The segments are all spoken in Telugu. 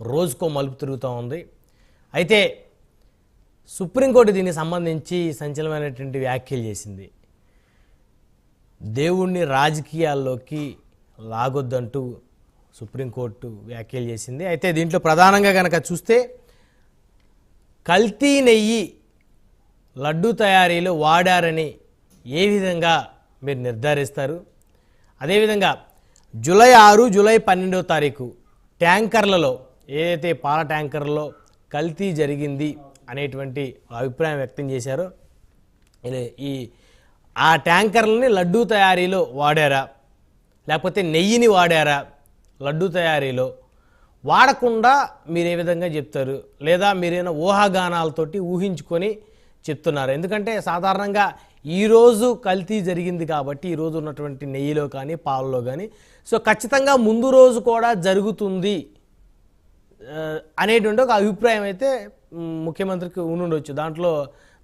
రోజుకో మలుపు తిరుగుతూ ఉంది. అయితే సుప్రీంకోర్టు దీనికి సంబంధించి సంచలనమైనటువంటి వ్యాఖ్యలు చేసింది. దేవుణ్ణి రాజకీయాల్లోకి లాగొద్దంటూ సుప్రీంకోర్టు వ్యాఖ్యలు చేసింది. అయితే దీంట్లో ప్రధానంగా కనుక చూస్తే కల్తీ నెయ్యి లడ్డు తయారీలో వాడారని ఏ విధంగా మీరు నిర్ధారిస్తారు? అదేవిధంగా జూలై ఆరు జూలై పన్నెండో తారీఖు ట్యాంకర్లలో ఏదైతే పాల ట్యాంకర్లో కల్తీ జరిగింది అనేటువంటి అభిప్రాయం వ్యక్తం చేశారో ఈ ఆ ట్యాంకర్లని లడ్డూ తయారీలో వాడారా? లేకపోతే నెయ్యిని వాడారా లడ్డూ తయారీలో? వాడకుండా మీరు ఏ విధంగా చెప్తారు? లేదా మీరైనా ఊహాగానాలతోటి ఊహించుకొని చెప్తున్నారు? ఎందుకంటే సాధారణంగా ఈరోజు కల్తీ జరిగింది కాబట్టి ఈరోజు ఉన్నటువంటి నెయ్యిలో కానీ పాలలో కానీ సో ఖచ్చితంగా ముందు రోజు కూడా జరుగుతుంది అనేటువంటి ఒక అభిప్రాయం అయితే ముఖ్యమంత్రికి ఉండుండొచ్చు. దాంట్లో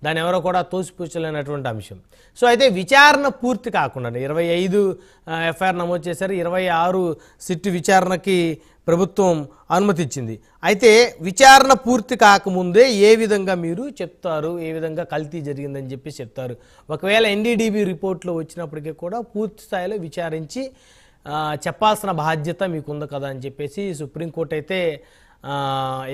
దాన్ని ఎవరో కూడా తోసిపుచ్చలేనటువంటి అంశం. సో అయితే విచారణ పూర్తి కాకుండా ఇరవై ఐదు ఎఫ్ఐఆర్ నమోదు చేశారు. ఇరవై ఆరు సిట్ విచారణకి ప్రభుత్వం అనుమతిచ్చింది. అయితే విచారణ పూర్తి కాకముందే ఏ విధంగా మీరు చెప్తారు ఏ విధంగా కల్తీ జరిగిందని చెప్పి చెప్తారు. ఒకవేళ ఎన్డీడీబీ రిపోర్ట్లో వచ్చినప్పటికీ కూడా పూర్తి స్థాయిలో విచారించి చెప్పాల్సిన బాధ్యత మీకుంది కదా అని చెప్పేసి సుప్రీంకోర్టు అయితే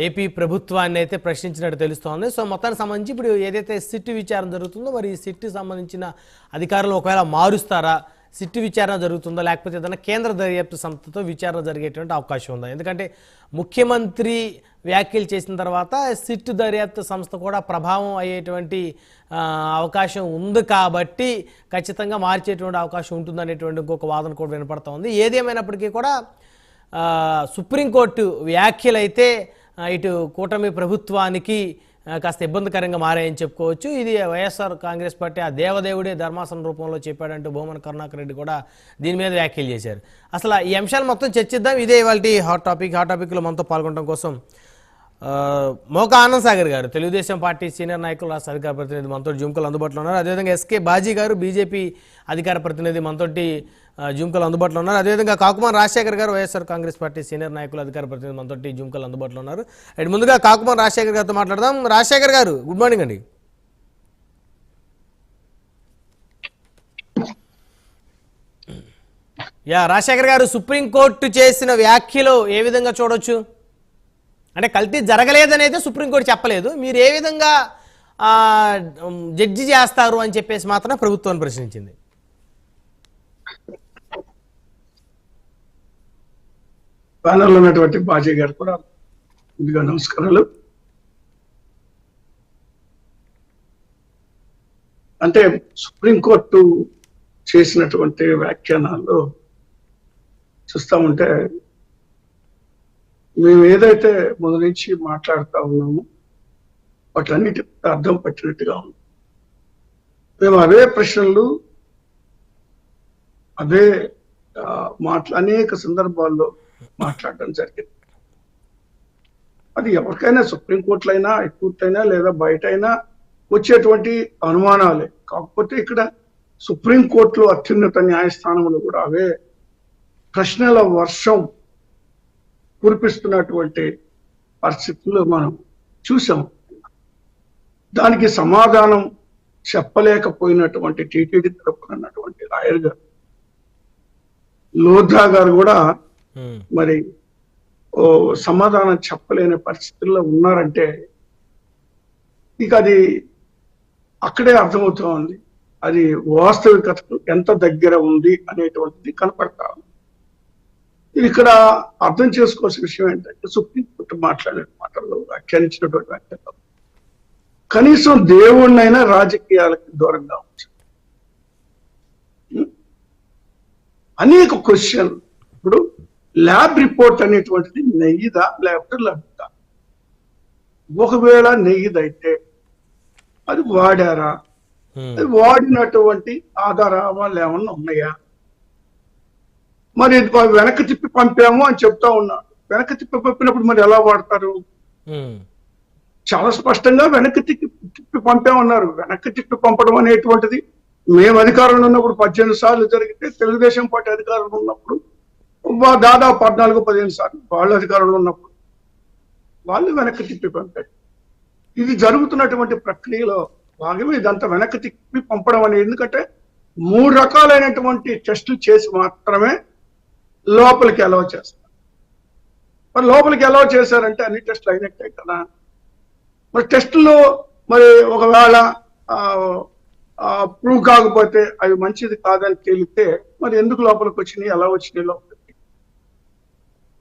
ఏపీ ప్రభుత్వాన్ని అయితే ప్రశ్నించినట్టు తెలుస్తోంది. సో మొత్తానికి సంబంధించి ఇప్పుడు ఏదైతే సిట్ విచారణ జరుగుతుందో మరి ఈ సిట్ సంబంధించిన అధికారులు ఒకవేళ మారుస్తారా? సిట్ విచారణ జరుగుతుందా? లేకపోతే ఏదైనా కేంద్ర దర్యాప్తు సంస్థతో విచారణ జరిగేటువంటి అవకాశం ఉందా? ఎందుకంటే ముఖ్యమంత్రి వ్యాఖ్యలు చేసిన తర్వాత సిట్ దర్యాప్తు సంస్థ కూడా ప్రభావం అయ్యేటువంటి అవకాశం ఉంది కాబట్టి ఖచ్చితంగా మార్చేటువంటి అవకాశం ఉంటుందనేటువంటి ఇంకొక వాదన కూడా వినపడతా ఉంది. ఏదేమైనప్పటికీ కూడా సుప్రీంకోర్టు వ్యాఖ్యలైతే ఇటు కూటమి ప్రభుత్వానికి కాస్త ఇబ్బందికరంగా మారాయని చెప్పుకోవచ్చు. ఇది వైఎస్ఆర్ కాంగ్రెస్ పార్టీ ఆ దేవదేవుడే ధర్మాసనం రూపంలో చెప్పాడంటూ భూమన కరుణాకర్ రెడ్డి కూడా దీని మీద వ్యాఖ్యలు చేశారు. అసలు ఈ అంశాలు మొత్తం చర్చిద్దాం. ఇదే ఇవాళ హాట్ టాపిక్. హాట్ టాపిక్లో మనతో పాల్గొనడం కోసం మోకా ఆనంద్ సాగర్ గారు తెలుగుదేశం పార్టీ సీనియర్ నాయకులు రాష్ట్ర అధికార ప్రతినిధి మనతో జుంకులు అందుబాటులో ఉన్నారు. అదేవిధంగా ఎస్కే బాజీ గారు బీజేపీ అధికార ప్రతినిధి మనతోటి జుంకలు అందుబాటులో ఉన్నారు. అదేవిధంగా కాకుమాన్ రాజశేఖర్ గారు వైఎస్ఆర్ కాంగ్రెస్ పార్టీ సీనియర్ నాయకులు అధికార ప్రతినిధి మనతోటి జుంకలు అందుబాటులో ఉన్నారు. అండ్ ముందుగా కాకుమాన్ రాజశేఖర్ గారితో మాట్లాడదాం. రాజశేఖర్ గారు గుడ్ మార్నింగ్ అండి. యా రాజశేఖర్ గారు సుప్రీంకోర్టు చేసిన వ్యాఖ్యలు ఏ విధంగా చూడొచ్చు? అంటే కల్తీ జరగలేదని అయితే సుప్రీంకోర్టు చెప్పలేదు. మీరు ఏ విధంగా జడ్జి చేస్తారు అని చెప్పేసి మాత్రం ప్రభుత్వాన్ని ప్రశ్నించింది. ప్యానల్లో ఉన్నటువంటి బాజీ గారు కూడా ముందుగా నమస్కారాలు. అంటే సుప్రీంకోర్టు చేసినటువంటి వ్యాఖ్యానాల్లో చూస్తా ఉంటే మేము ఏదైతే మొదటి నుంచి మాట్లాడుతా ఉన్నామో వాటన్నిటి అర్థం పట్టినట్టుగా ఉంది. మేము అవే ప్రశ్నలు అదే మాట్లా అనేక సందర్భాల్లో మాట్లాడడం జరిగింది. అది ఎవరికైనా సుప్రీంకోర్టులో అయినా హైకోర్టు అయినా లేదా బయట అయినా వచ్చేటువంటి అనుమానాలే. కాకపోతే ఇక్కడ సుప్రీంకోర్టులో అత్యున్నత న్యాయస్థానంలో కూడా అవే. ప్రశ్నల వర్షం కురిపిస్తున్నటువంటి పరిస్థితుల్లో మనం చూసాం. దానికి సమాధానం చెప్పలేకపోయినటువంటి టీటీడీ తరపున ఉన్నటువంటి లాయర్ గారు లోధ్రా గారు కూడా Hmm. మరి ఓ సమాధానం చెప్పలేని పరిస్థితుల్లో ఉన్నారంటే ఇక అది అక్కడే అర్థమవుతా ఉంది. అది వాస్తవికతకు ఎంత దగ్గర ఉంది అనేటువంటిది కనపడతా ఉంది. ఇది ఇక్కడ అర్థం చేసుకోవాల్సిన విషయం ఏంటంటే సుప్రీంకోర్టు మాట్లాడిన మాటల్లో వ్యాఖ్యానించినటువంటి వ్యాఖ్యలు కనీసం దేవుణ్ణైనా రాజకీయాలకు దూరంగా ఉంచాలి hmm? అనేక క్వశ్చన్ ఇప్పుడు ల్యాబ్ రిపోర్ట్ అనేటువంటిది నెయ్యిదా లేకపోతే లడ్డుదా? ఒకవేళ నెయ్యిదైతే అది వాడారా? అది వాడినటువంటి ఆధారాలు ఏమన్నా ఉన్నాయా? మరి ఇది వెనక్కి తిప్పి పంపాము అని చెప్తా ఉన్నాడు వెనక్కి తిప్పి పంపినప్పుడు మరి ఎలా వాడతారు? చాలా స్పష్టంగా వెనక్కి తిప్పి తిప్పి పంపామన్నారు. వెనక్కి తిప్పి పంపడం అనేటువంటిది మేము అధికారంలో ఉన్నప్పుడు పద్దెనిమిది సార్లు జరిగితే తెలుగుదేశం పార్టీ అధికారంలో ఉన్నప్పుడు దాదాపు పద్నాలుగు పదిహేను సార్లు వాళ్ళ అధికారంలో ఉన్నప్పుడు వాళ్ళు వెనక్కి తిప్పి పంపారు. ఇది జరుగుతున్నటువంటి ప్రక్రియలో భాగమే ఇదంతా వెనక్కి తిప్పి పంపడం అనేది. ఎందుకంటే మూడు రకాలైనటువంటి టెస్టులు చేసి మాత్రమే లోపలికి అలౌ చేస్తారు. మరి లోపలికి అలౌ చేశారంటే అన్ని టెస్టులు అయినట్టే కదా. మరి టెస్టులో మరి ఒకవేళ ప్రూవ్ కాకపోతే అవి మంచిది కాదని తేలితే మరి ఎందుకు లోపలికి వచ్చినాయి ఎలా వచ్చినాయి లోపలికి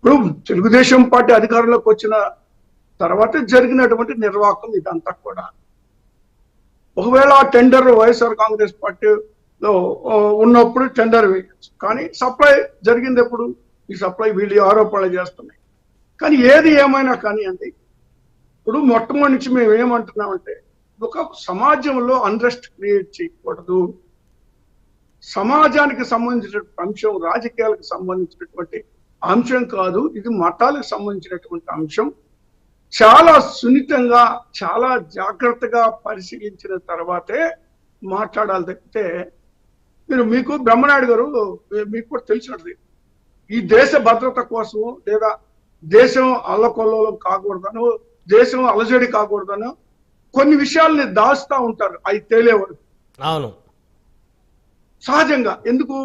ఇప్పుడు తెలుగుదేశం పార్టీ అధికారంలోకి వచ్చిన తర్వాత జరిగినటువంటి నిర్వాహకం ఇదంతా కూడా. ఒకవేళ ఆ టెండర్ వైఎస్ఆర్ కాంగ్రెస్ పార్టీలో ఉన్నప్పుడు టెండర్ వేయచ్చు. కానీ సప్లై జరిగింది ఎప్పుడు ఈ సప్లై వీళ్ళు ఆరోపణలు చేస్తున్నాయి. కానీ ఏది ఏమైనా కానీ అండి ఇప్పుడు మొట్టమొదటి నుంచి మేము ఏమంటున్నామంటే ఒక సమాజంలో అన్రెస్ట్ క్రియేట్ చేయకూడదు. సమాజానికి సంబంధించినటువంటి అంశం రాజకీయాలకు సంబంధించినటువంటి అంశం కాదు ఇది మతాలకు సంబంధించినటువంటి అంశం. చాలా సున్నితంగా చాలా జాగ్రత్తగా పరిశీలించిన తర్వాతే మాట్లాడాలి తప్పితే మీరు మీకు బ్రహ్మనాయుడు గారు మీకు కూడా తెలిసినది ఈ దేశ భద్రత కోసం లేదా దేశం అల్లకొల్లోలం కాకూడదను దేశం అలజడి కాకూడదను కొన్ని విషయాల్ని దాచుతా ఉంటారు. అవి తేలే వరకు. అవును. సహజంగా. ఎందుకు?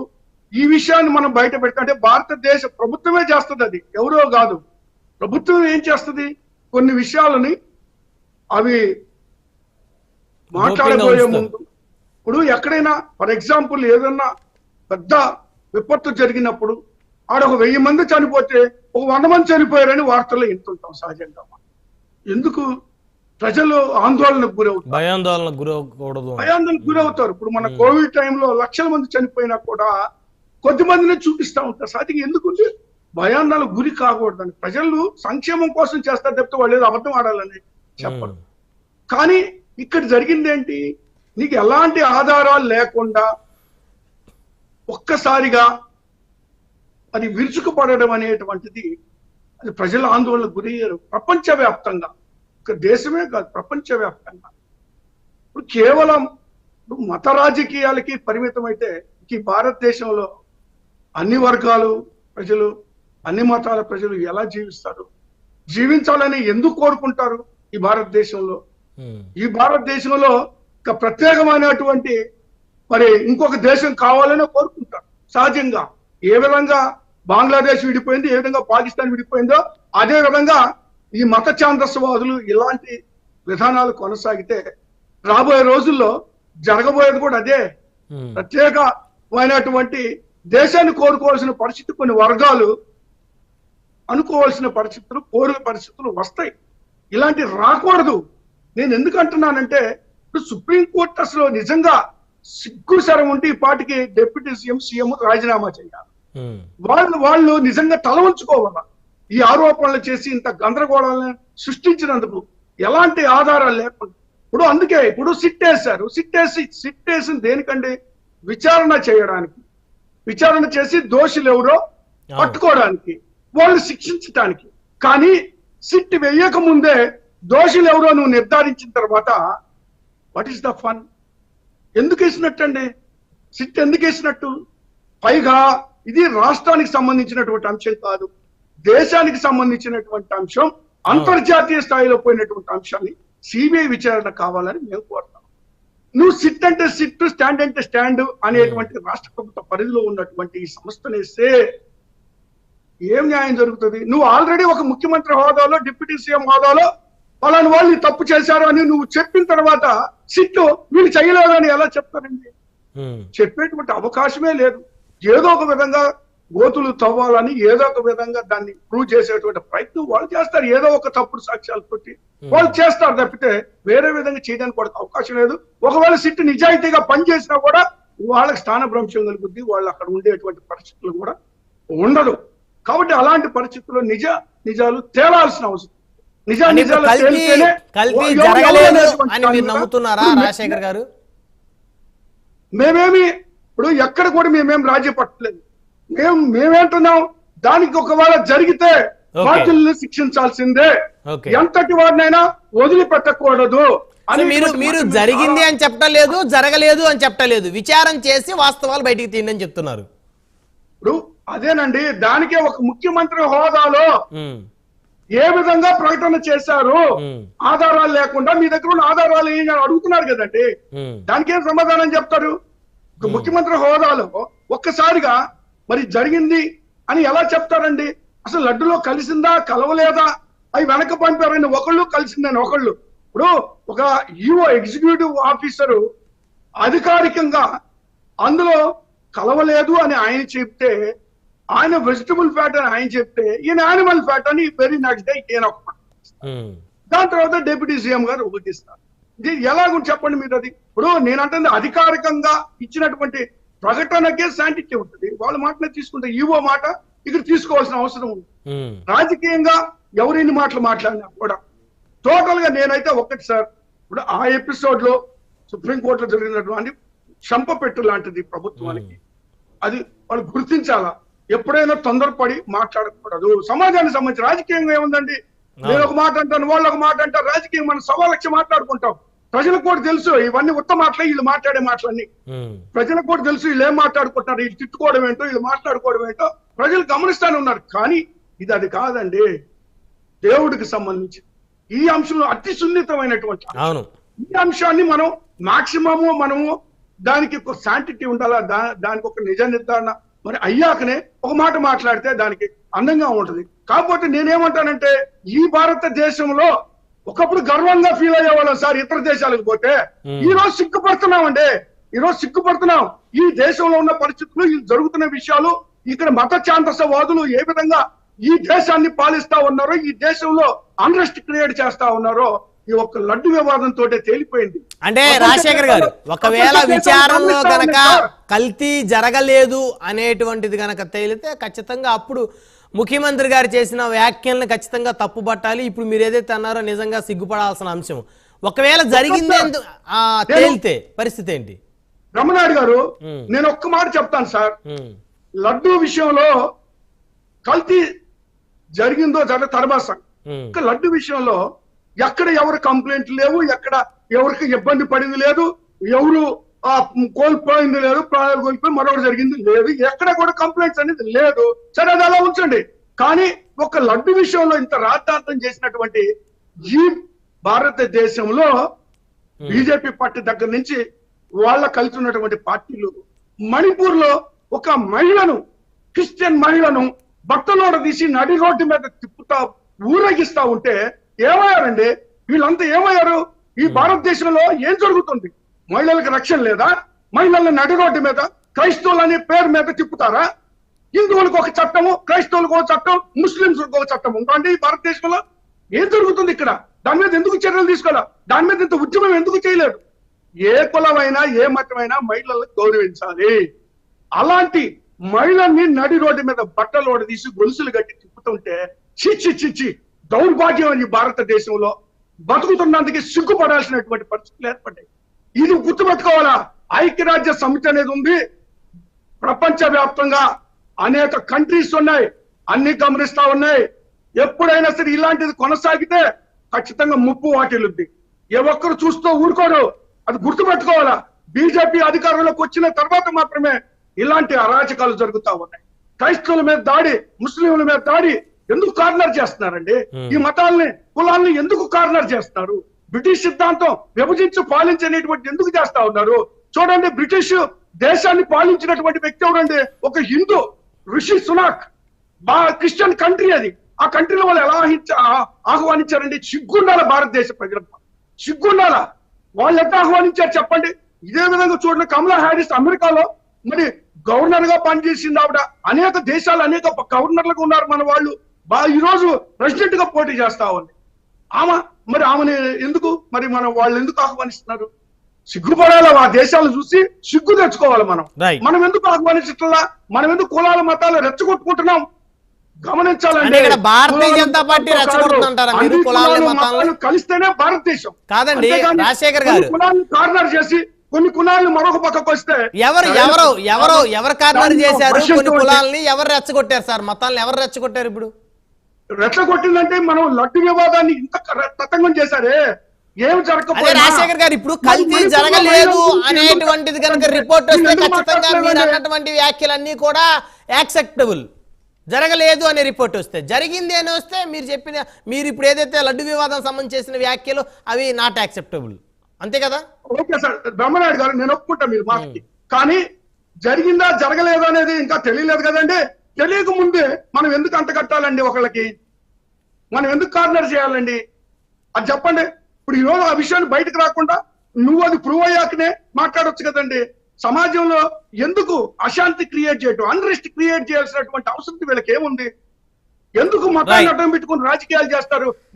ఈ విషయాన్ని మనం బయట పెడతా అంటే భారతదేశ ప్రభుత్వమే చేస్తుంది అది. ఎవరో కాదు. ప్రభుత్వం ఏం చేస్తుంది? కొన్ని విషయాలని అవి మాట్లాడబోయే. ముందు ఇప్పుడు ఎక్కడైనా ఫర్ ఎగ్జాంపుల్ ఏదన్నా పెద్ద విపత్తు జరిగినప్పుడు ఆడ ఒక వెయ్యి మంది చనిపోతే ఒక వంద మంది చనిపోయారని వార్తల్లో వింటుంటాం సహజంగా. ఎందుకు? ప్రజలు ఆందోళనకు గురవుతారు. భయాందోళనకు గురవకూడదు. భయాందోళనకు గురవుతారు. ఇప్పుడు మన కోవిడ్ టైంలో లక్షల మంది చనిపోయినా కూడా కొద్ది మందిని చూపిస్తా ఉంటారు సాటికి ఎందుకు భయాందోళనకు గురి కాకూడదని. ప్రజలు సంక్షేమం కోసం చేస్తారు తప్పితే వాళ్ళు ఏదో అబద్ధం ఆడాలని చెప్పరు. కానీ ఇక్కడ జరిగింది ఏంటి నీకు ఎలాంటి ఆధారాలు లేకుండా ఒక్కసారిగా అది విరుచుకుపడడం అనేటువంటిది అది ప్రజల ఆందోళనకు గురయ్యారు ప్రపంచవ్యాప్తంగా. ఒక దేశమే కాదు ప్రపంచవ్యాప్తంగా. ఇప్పుడు కేవలం మత రాజకీయాలకి పరిమితమైతే ఈ భారతదేశంలో అన్ని వర్గాలు ప్రజలు అన్ని మతాల ప్రజలు ఎలా జీవిస్తారు జీవించాలని ఎందుకు కోరుకుంటారు ఈ భారతదేశంలో. ఈ భారతదేశంలో ఒక ప్రత్యేకమైనటువంటి మరి ఇంకొక దేశం కావాలని కోరుకుంటారు సహజంగా ఏ విధంగా బంగ్లాదేశ్ విడిపోయింది ఏ విధంగా పాకిస్తాన్ విడిపోయిందో అదే విధంగా ఈ మత ఛాందస్వాదులు ఇలాంటి విధానాలు కొనసాగితే రాబోయే రోజుల్లో జరగబోయేది కూడా అదే. ప్రత్యేకమైనటువంటి దేశాన్ని కోరుకోవాల్సిన పరిస్థితి కొన్ని వర్గాలు అనుకోవాల్సిన పరిస్థితులు కోరిక పరిస్థితులు వస్తాయి. ఇలాంటి రాకూడదు. నేను ఎందుకు అంటున్నానంటే ఇప్పుడు సుప్రీంకోర్టు అసలు నిజంగా సిగ్గు శరం ఉంటే ఈ పాటికి డిప్యూటీ సీఎం సీఎం రాజీనామా చేయాలి. వాళ్ళు వాళ్ళు నిజంగా తల ఉంచుకోవాల ఈ ఆరోపణలు చేసి ఇంత గందరగోళాలను సృష్టించినందుకు ఎలాంటి ఆధారాలు లేకుండా. ఇప్పుడు అందుకే ఇప్పుడు సిట్ వేశారు సిట్ వేసి సిట్ వేసింది దేనికండి? విచారణ చేయడానికి. విచారణ చేసి దోషులు ఎవరో పట్టుకోవడానికి వాళ్ళు శిక్షించడానికి కానీ సిట్ వేయక ముందే దోషులు ఎవరో నువ్వు నిర్ధారించిన తర్వాత వాట్ ఈస్ ద ఫన్ ఎందుకు వేసినట్టండి? సిట్ ఎందుకు వేసినట్టు? పైగా ఇది రాష్ట్రానికి సంబంధించినటువంటి అంశం కాదు. దేశానికి సంబంధించినటువంటి అంశం అంతర్జాతీయ స్థాయిలో పోయినటువంటి అంశాన్ని సిబిఐ విచారణ కావాలని మేము కోరుతాం నువ్వు సిట్ అంటే సిట్ స్టాండ్ అంటే స్టాండ్ అనేటువంటి రాష్ట్ర ప్రభుత్వ పరిధిలో ఉన్నటువంటి ఈ సంస్థను వేస్తే ఏం న్యాయం జరుగుతుంది? నువ్వు ఆల్రెడీ ఒక ముఖ్యమంత్రి హోదాలో డిప్యూటీ సీఎం హోదాలో పలాని వాళ్ళు తప్పు చేశారు అని నువ్వు చెప్పిన తర్వాత సిట్టు వీళ్ళు చేయలేదని ఎలా చెప్తారండి? ఉమ్. చెప్పేటువంటి అవకాశమే లేదు. ఏదో ఒక విధంగా గోతులు తవ్వాలని ఏదో ఒక విధంగా దాన్ని ప్రూవ్ చేసేటువంటి ప్రయత్నం వాళ్ళు చేస్తారు. ఏదో ఒక తప్పుడు సాక్ష్యాలతోటి వాళ్ళు చేస్తారు తప్పితే వేరే విధంగా చేయడానికి కూడా అవకాశం లేదు. ఒకవేళ సిట్ నిజాయితీగా పనిచేసినా కూడా వాళ్ళకి స్థానభ్రంశం కలుగుద్ది. వాళ్ళు అక్కడ ఉండేటువంటి పరిస్థితులు కూడా ఉండదు. కాబట్టి అలాంటి పరిస్థితుల్లో నిజ నిజాలు తేలాల్సిన అవసరం. నిజా నిజాలు కల్తీ జరగలేదు అని మీరు నమ్ముతున్నారా రాజశేఖర్ గారు? మేమేమి ఇప్పుడు ఎక్కడ కూడా మేమేం రాజీ పట్టలేదు. మేము మేమేంటున్నాం? దానికి ఒకవేళ జరిగితే. బాధ్యుల్ని శిక్షించాల్సిందే. ఎంతటి వాడినైనా వదిలిపెట్టకూడదు మీరు మీరు జరిగింది అని చెప్పలేదు జరగలేదు అని చెప్పలేదు. విచారం చేసి వాస్తవాలు బయటికి తీయండి అని చెప్తున్నారు. ఇప్పుడు అదేనండి దానికే ఒక ముఖ్యమంత్రి హోదాలో. ఏ విధంగా ప్రకటన చేశారు? ఆధారాలు లేకుండా మీ దగ్గర ఉన్న ఆధారాలు అడుగుతున్నారు కదండి. దానికి ఏం సమాధానం చెప్తారు? ముఖ్యమంత్రి హోదాలో ఒక్కసారిగా మరి జరిగింది అని ఎలా చెప్తారండి? అసలు లడ్డులో కలిసిందా కలవలేదా? అవి వెనక పంపారని ఒకళ్ళు కలిసిందని ఒకళ్ళు. ఇప్పుడు ఒక ఈఓ ఎగ్జిక్యూటివ్ ఆఫీసరు అధికారికంగా అందులో కలవలేదు అని ఆయన చెప్తే ఆయన వెజిటబుల్ ఫ్యాట్ అని ఆయన చెప్తే ఈయన యానిమల్ ఫ్యాట్ అని వెరీ నెక్స్ట్ డే ఈయన ఒక దాని తర్వాత డిప్యూటీ సీఎం గారు ఊహిస్తారు ఇది ఎలాగో చెప్పండి మీరు అది. ఇప్పుడు నేనంటుంది అధికారికంగా ఇచ్చినటువంటి ప్రకటనకే శాంటిటీ ఉంటుంది. వాళ్ళ మాటనే తీసుకుంటే ఈవో మాట ఇక్కడ తీసుకోవాల్సిన అవసరం ఉంది. రాజకీయంగా ఎవరిని మాటలు మాట్లాడినా కూడా టోటల్గా నేనైతే ఒక్కటి సార్ ఇప్పుడు ఆ ఎపిసోడ్లో సుప్రీంకోర్టులో జరిగినటువంటి చంపపెట్టు లాంటిది ప్రభుత్వానికి. అది వాళ్ళు గుర్తించాలా? ఎప్పుడైనా తొందరపడి మాట్లాడకూడదు. సమాజానికి సంబంధించి రాజకీయంగా ఏముందండి? నేను ఒక మాట అంటాను వాళ్ళు ఒక మాట అంటారు. రాజకీయం మనం సవా లక్ష మాట్లాడుకుంటాం. ప్రజలకు కూడా తెలుసు ఇవన్నీ ఉత్త మాటలే వీళ్ళు మాట్లాడే మాటలన్నీ. ప్రజలకు కూడా తెలుసు వీళ్ళు ఏం మాట్లాడుకుంటున్నారు వీళ్ళు తిట్టుకోవడం ఏంటో వీళ్ళు మాట్లాడుకోవడం ఏంటో. ప్రజలు గమనిస్తానే ఉన్నారు కానీ ఇది అది కాదండి. దేవుడికి సంబంధించి ఈ అంశంలో అతి సున్నితమైనటువంటి ఈ అంశాన్ని మనం మాక్సిమము మనము దానికి ఒక శాంటిటీ ఉండాలా దా దానికి ఒక నిజ నిర్ధారణ. మరి అయ్యాకనే ఒక మాట మాట్లాడితే దానికి అందంగా ఉంటుంది. కాకపోతే నేనేమంటానంటే ఈ భారతదేశంలో ఒకప్పుడు గర్వంగా ఫీల్ అయ్యేవాళ్ళం సార్ ఇతర దేశాలకు పోతే. ఈ రోజు సిగ్గుపడుతున్నామండి. ఈ రోజు సిగ్గుపడుతున్నాం. ఈ దేశంలో ఉన్న పరిస్థితులు ఈ జరుగుతున్న విషయాలు ఇక్కడ మత ఛాందసవాదులు ఏ విధంగా ఈ దేశాన్ని పాలిస్తా ఉన్నారో ఈ దేశంలో అన్రెస్ట్ క్రియేట్ చేస్తా ఉన్నారో ఈ ఒక్క లడ్డు వివాదంతో తేలిపోయింది. అంటే రాజశేఖర్ గారు ఒకవేళ విచారణలో గనక కల్తీ జరగలేదు అనేటువంటిది గనక తేలితే ఖచ్చితంగా అప్పుడు ముఖ్యమంత్రి గారు చేసిన వ్యాఖ్యలను ఖచ్చితంగా తప్పుపట్టాలి. ఇప్పుడు మీరు ఏదైతే అన్నారో నిజంగా సిగ్గుపడాల్సిన అంశం. ఒకవేళ జరిగింది తేలితే పరిస్థితి ఏంటి? రమణాడు గారు. నేను ఒక్క మాట చెప్తాను సార్. లడ్డు విషయంలో కల్తీ జరిగిందో జర తర్వాత. ఇంకా లడ్డు విషయంలో ఎక్కడ ఎవరు కంప్లైంట్ లేవు ఎక్కడ ఎవరికి ఇబ్బంది పడింది లేదు ఎవరు ఆ, కోల్పోయింది లేదు ప్రాణాలు కోల్పోయి మరొకటి జరిగింది లేదు. ఎక్కడ కూడా కంప్లైంట్స్ అనేది లేదు. సరే అది అలా ఉంచండి. కానీ ఒక లడ్డు విషయంలో ఇంత రాద్ధాంతం చేసినటువంటి ఈ భారతదేశంలో బీజేపీ పార్టీ దగ్గర నుంచి వాళ్ళ కలిసి ఉన్నటువంటి పార్టీలు మణిపూర్లో ఒక మహిళను క్రిస్టియన్ మహిళను బట్టలోడ తీసి నడి రోడ్డు మీద తిప్పుతా ఊరేగిస్తా ఉంటే ఏమయ్యారండి? వీళ్ళంతా ఏమయ్యారు? ఈ భారతదేశంలో ఏం జరుగుతుంది? మహిళలకు రక్షణ లేదా? మహిళలను నడి రోడ్డు మీద క్రైస్తవులు అనే పేరు మీద తిప్పుతారా? హిందువులకు ఒక చట్టము క్రైస్తవులకు ఒక చట్టం ముస్లింస్ ఒక చట్టం ఉందండి భారతదేశంలో? ఏం జరుగుతుంది ఇక్కడ? దాని మీద ఎందుకు చర్యలు తీసుకోవాలా? దాని మీద ఇంత ఉద్యమం ఎందుకు చేయలేదు? ఏ కులమైనా ఏ మతమైనా మహిళలకు గౌరవించాలి. అలాంటి మహిళల్ని నడి రోడ్డు మీద బట్టలు తీసి గొలుసులు కట్టి తిప్పుతుంటే చిచ్చి చిచ్చి దౌర్భాగ్యం అని భారతదేశంలో బతుకుతున్నందుకు సిగ్గుపడాల్సినటువంటి పరిస్థితులు ఏర్పడ్డాయి. ఇది గుర్తుపెట్టుకోవాలా? ఐక్యరాజ్య సమితి అనేది ఉంది. ప్రపంచ వ్యాప్తంగా అనేక కంట్రీస్ ఉన్నాయి. అన్ని గమనిస్తా ఉన్నాయి. ఎప్పుడైనా సరే ఇలాంటిది కొనసాగితే ఖచ్చితంగా ముప్పు వాటిల్లుద్ది. ఏ ఒక్కరు చూస్తూ ఊరుకోరు. అది గుర్తుపెట్టుకోవాలా? బీజేపీ అధికారంలోకి వచ్చిన తర్వాత మాత్రమే ఇలాంటి అరాచకాలు జరుగుతా ఉన్నాయి. క్రైస్తవుల మీద దాడి ముస్లింల మీద దాడి ఎందుకు కార్నర్ చేస్తున్నారండి. ఈ మతాల్ని కులాల్ని ఎందుకు కార్నర్ చేస్తున్నారు? బ్రిటిష్ సిద్ధాంతం విభజించి పాలించనేటువంటి ఎందుకు చేస్తా ఉన్నారు? చూడండి బ్రిటిష్ దేశాన్ని పాలించినటువంటి వ్యక్తి ఎవరండి? ఒక హిందూ ఋషి సునాక్. బా క్రిస్టియన్ కంట్రీ అది. ఆ కంట్రీలో వాళ్ళు ఎలా ఆహ్వానించారండి? సిగ్గుండాల భారతదేశ ప్రజలకు సిగ్గుండాల వాళ్ళు ఎట్లా ఆహ్వానించారు చెప్పండి? ఇదే విధంగా చూడండి కమలా హ్యారిస్ అమెరికాలో మరి గవర్నర్గా పనిచేసింది ఆవిడ. అనేక దేశాలు అనేక గవర్నర్లుగా ఉన్నారు మన వాళ్ళు. బా ఈ రోజు ప్రెసిడెంట్గా పోటీ చేస్తా ఉంది. ఆమె మరి ఆమెని ఎందుకు? మరి మనం వాళ్ళు ఎందుకు ఆహ్వానిస్తున్నారు? సిగ్గుపడాలి ఆ దేశాలను చూసి సిగ్గు తెచ్చుకోవాలి మనం. మనం ఎందుకు ఆహ్వానించట్లా మనం ఎందుకు కులాల మతాలు రెచ్చగొట్టుకుంటున్నాం? ఇక్కడ భారతీయ జనతా పార్టీ రెచ్చగొడుతుంటారా కలిస్తేనే భారతదేశం. కాదండి, రాజశేఖర్ గారు. కార్నర్ చేసి కొన్ని కులాలను మరొక పక్కకు వస్తే ఎవరు ఎవరు ఎవరు ఎవరు కార్నర్ చేశారు? కొన్ని కులాలని ఎవరు రెచ్చగొట్టారు సార్? మతాలను ఎవరు రెచ్చగొట్టారు ఇప్పుడు? రెచ్చగొట్టిందంటే మనం లడ్డు వివాదాన్ని ఇంత తతంగం చేశారే? ఏం అదే జరగకపోయినా రాజశేఖర్ గారు ఇప్పుడు కల్తీ జరగలేదు అనేటువంటిది కనుక రిపోర్ట్ వస్తే ఖచ్చితంగా మీరు? అన్నటువంటి వ్యాఖ్యలన్నీ కూడా యాక్సెప్టబుల్. జరగలేదు అనే రిపోర్ట్ వస్తే. జరిగింది అని వస్తే మీరు చెప్పిన మీరు ఇప్పుడు ఏదైతే లడ్డు వివాదం సంబంధించి చేసిన వ్యాఖ్యలు అవి నాట్ యాక్సెప్టబుల్ అంతే కదా? ఓకే సార్ బ్రహ్మనాయుడు గారు నేను ఒప్పుకుంటా మీరు మాటకి. కానీ జరిగిందా జరగలేదా అనేది ఇంకా తెలియలేదు కదండి. తెలియక ముందే మనం ఎందుకు అంట కట్టాలండి ఒకళ్ళకి? మనం ఎందుకు కార్నర్ చేయాలండి? అది చెప్పండి. ఇప్పుడు ఈరోజు ఆ విషయాన్ని బయటకు రాకుండా నువ్వు అది ప్రూవ్ అయ్యాకనే మాట్లాడొచ్చు కదండి. సమాజంలో ఎందుకు అశాంతి క్రియేట్ చేయటం అన్రెస్ట్ క్రియేట్ చేయాల్సినటువంటి అవసరం వీళ్ళకి ఏముంది ఎందుకు మతాన్ని. అడ్డం పెట్టుకుని రాజకీయాలు చేస్తారు?